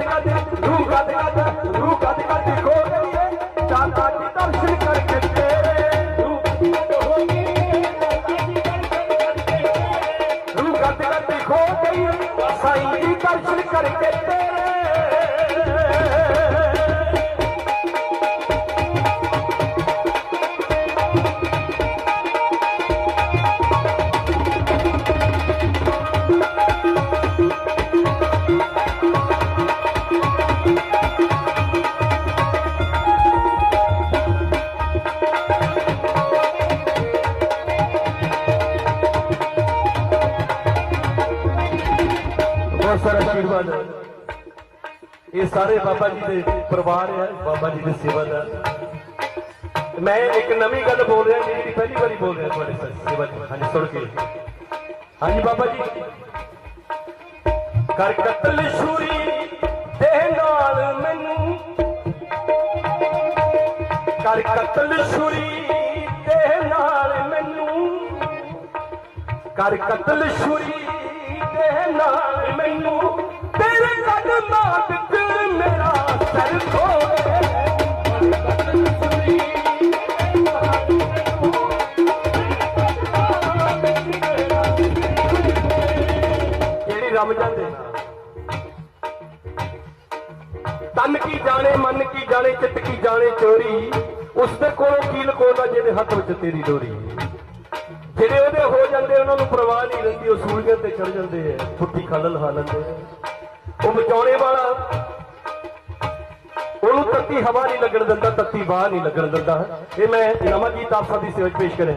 ਗੱਦ ਗੱਦ ਰੂਹ ਗੱਦ ਗੱਦ ਰੂਹ ਗੱਦ ਗੱਦ ਖੋ ਗਈ ਏ ਦਾਤਾ ਜੀ ਦਰਸ਼ਨ ਕਰਕੇ ਤੇਰੇ ਰੂਹ ਹੋ ਗਈ ਰੂਹ ਗੱਦ ਗੱਦ ਖੋ ਗਈ ਸਾਈਂ ਜੀ ਦਰਸ਼ਨ ਕਰਕੇ ਤੇਰੇ। ਸਾਰਾ ਆਸ਼ੀਰਵਾਦ ਇਹ ਸਾਰੇ ਬਾਬਾ ਜੀ ਦੇ ਪਰਿਵਾਰ ਹੈ, ਬਾਬਾ ਜੀ ਦੇ ਸੇਵਾਦਾਰ ਮੈਂ ਇੱਕ ਨਵੀਂ ਗੱਲ ਬੋਲ ਰਿਹਾ, ਜਿਹੜੀ ਪਹਿਲੀ ਵਾਰੀ ਬੋਲ ਰਿਹਾ ਤੁਹਾਡੇ ਸ- ਸੇਵਾ ਚ ਹਾਂਜੀ, ਸੁਣ ਕੇ। ਹਾਂਜੀ, ਬਾਬਾ ਜੀ। ਕਰ ਕਤਲ ਛੁਰੀ ਦੇ ਨਾਲ ਮੈਨੂੰ। ਕਰ ਕਤਲ ਛੁਰੀ ਦੇ ਨਾਲ ਮੈਨੂੰ। ਕਰ ਕਤਲ ਛੁਰੀ ਦੇ ਮੈਨੂੰ ਤੇਰੇ ਕਦਮਾਂ ਵਿੱਚ ਮੇਰਾ ਸਰ ਖੋਏ ਰਮ ਜਾਂਦੇ ਤਨ ਕੀ ਜਾਣੇ, ਮਨ ਕੀ ਜਾਣੇ, ਚਿੱਤ ਕੀ ਜਾਣੇ ਚੋਰੀ ਉਸ ਦੇ ਕੋਲੋਂ ਕੀ ਲਕੋਦਾ ਜਿਹਦੇ ਹੱਥ ਵਿੱਚ ਤੇਰੀ ਡੋਰੀ? ਜਿਹੜੇ ਉਹਦੇ ਹੋ ਜਾਂਦੇ ਉਹਨਾਂ ਨੂੰ ਪਰਵਾਹ ਨਹੀਂ ਰਹਿੰਦੀ, ਉਹ ਸੂਲੀਆਂ ਤੇ ਚੜ ਜਾਂਦੇ ਐ ਫੁੱਟੀ ਖੱਲ ਲਹਾ ਲੈਂਦੇ ਉਹ ਮਚਾਉਣੇ ਵਾਲਾ, ਉਹਨੂੰ ਤੱਤੀ ਹਵਾ ਨਹੀਂ ਲੱਗਣ ਦਿੰਦਾ, ਤੱਤੀ ਬਾਹ ਨਹੀਂ ਲੱਗਣ ਦਿੰਦਾ। ਇਹ ਮੈਂ ਨਵਾਂਜੀਤ ਗੀਤ ਦੀ ਸੇਵਾ ਪੇਸ਼ ਕਰਾਂ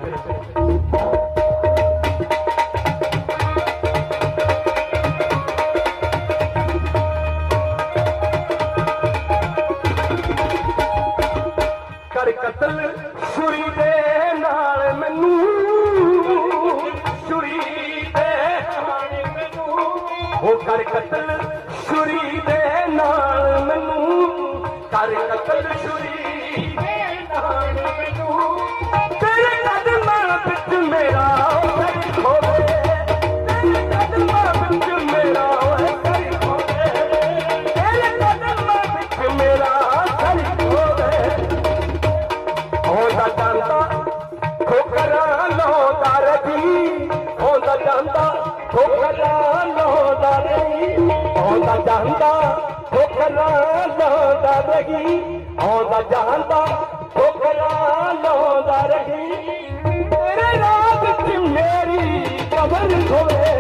ਕਰ ਕਤਲ, ਛੁਰੀ ਦੇ ਨਾਲ ਮੈਨੂੰ ਉਹ ਕਰ ਕਤਲ ਛੁਰੀ ਦੇ ਨਾਲ ਮੈਨੂੰ, ਕਰ ਕਤਲ ਛੁਰੀ ਦੇ ਨਾਲ ਮੈਨੂੰ। ਤੇਰੇ ਕਦਮਾਂ ਵਿੱਚ ਮੇਰਾ ਸਰ ਹੋਵੇ, ਤੇਰੇ ਕਦਮਾਂ ਵਿੱਚ ਮੇਰਾ ਜਾਂਦਾ ਠੋਕਰਾਂ ਲਾਉਂਦਾ ਰਹੀ ਹੁੰਦਾ ਜਾਂਦਾ ਠੋਕਰਾਂ ਲਾਉਂਦਾ ਰਹੀ ਹੁੰਦਾ ਜਾਂਦਾ ਠੋਕਰਾਂ ਲਾਉਂਦਾ ਰਹੀ ਤੇਰੇ ਰਾਹ ਵਿੱਚ ਮੇਰੀ ਕਬਰ ਹੋਵੇ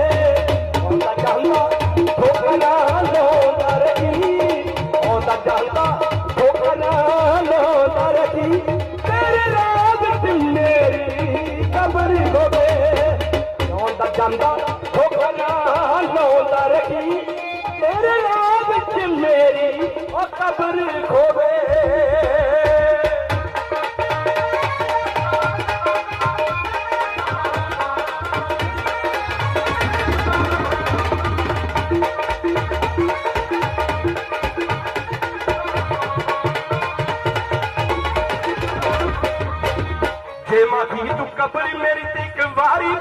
ਹੁੰਦਾ ਜਾਂਦਾ ਠੋਕਰਾਂ ਲਾਉਂਦਾ ਰਹੀ ਆਉਂਦਾ ਜਾਂਦਾ ਠੋਕਰਾਂ ਲਾਉਂਦਾ ਰਹੀ ਤੇਰੇ ਰਾਹ ਵਿੱਚ ਮੇਰੀ ਕਬਰ ਹੋਵੇ। ਆਉਂਦਾ ਜਾਂਦਾ ਕਬਰ ਹੋਵੇ ਜੇ ਮਾਖੀ ਤੂੰ ਕਬਰ ਮੇਰੀ ਤੇ ਇੱਕ ਵਾਰੀ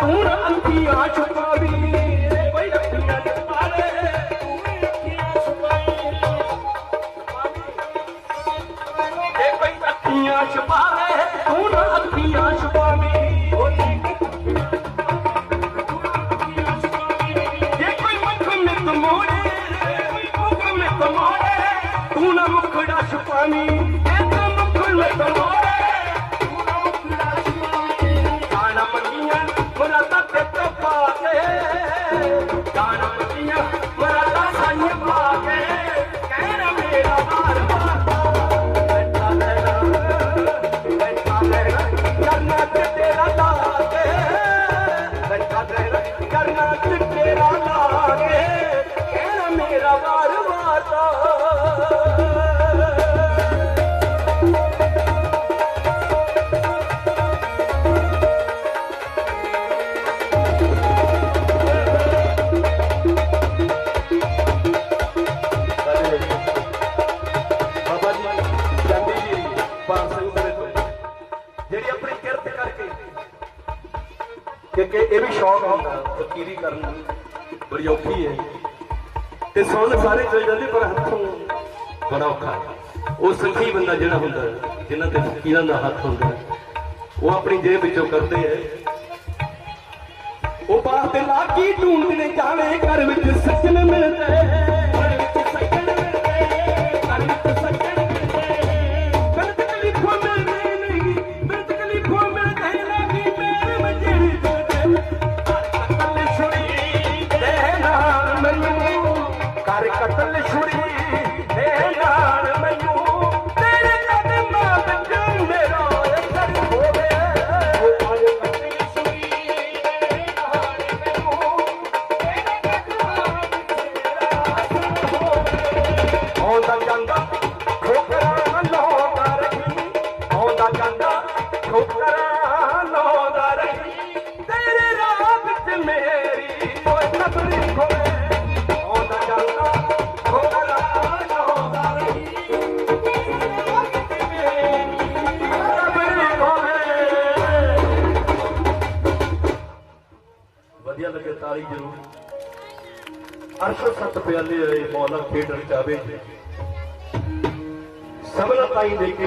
ਤੂੰ ਨਾ ਅੱਖੀਆਂ ਚ ਸੁਆਮੀ ਇੱਕ ਮੁਖਲ ਤਮੋਰੇ ਗਾਣਾ ਮੰਗੀਆਂ ਮੁਰਾਦਾਂ ਤੇ ਪਾ ਕੇ। ਗਾਣਾ ਮੰਗੀਆਂ ਮੁਰਾਦਾਂ ਸਾਈਂ ਪਾ ਕਹਿਣਾ ਮੇਰਾ ਮਾਰ ਮਾਰਦਾ ਬੈਠਾ ਲੈਣਾ ਬੈਠਾ ਲੈਣਾ ਕਰਨਾ ਤੇ ਤੇਰਾ ਲਾ ਬੈਠਾ ਲੈਣਾ ਕਰਨਾ ਤੇ ਤੇਰਾ ਕਿਉਂਕਿ ਇਹ ਵੀ ਸ਼ੌਕ ਹੁੰਦਾ ਫਕੀਰੀ ਕਰਨ ਬੜੀ ਔਖੀ ਹੈ। ਤੇ ਸੁਣ ਸਾਰੇ ਚਲ ਜਾਂਦੇ ਪਰ ਹੱਥੋਂ ਬੜਾ ਔਖਾ। ਉਹ ਸਖੀ ਬੰਦਾ ਜਿਹੜਾ ਹੁੰਦਾ ਹੈ, ਜਿਨ੍ਹਾਂ ਤੇ ਫਕੀਰਾਂ ਦਾ ਹੱਥ ਹੁੰਦਾ ਉਹ ਆਪਣੀ ਜੇਬ ਵਿੱਚੋਂ ਕਰਦੇ ਹੈ ਉਹ ਬਾਹਰ ਤੇ ਲਾਗੀ ਢੂੰਡਣੇ ਜਾਵੇ ਘਰ ਵਿੱਚ ਸੱਜਣ ਮਿਲਦੇ। ਤਾਲੀ ਜ਼ਰੂਰ ਅਰਸ਼ ਸਤ ਪਿਆਲੇ ਹੋਏ ਮੌਲਾ ਖੇਡਣ ਚਾਵੇ ਸਭਨਾ ਤਾਈ ਦੇ ਕੇ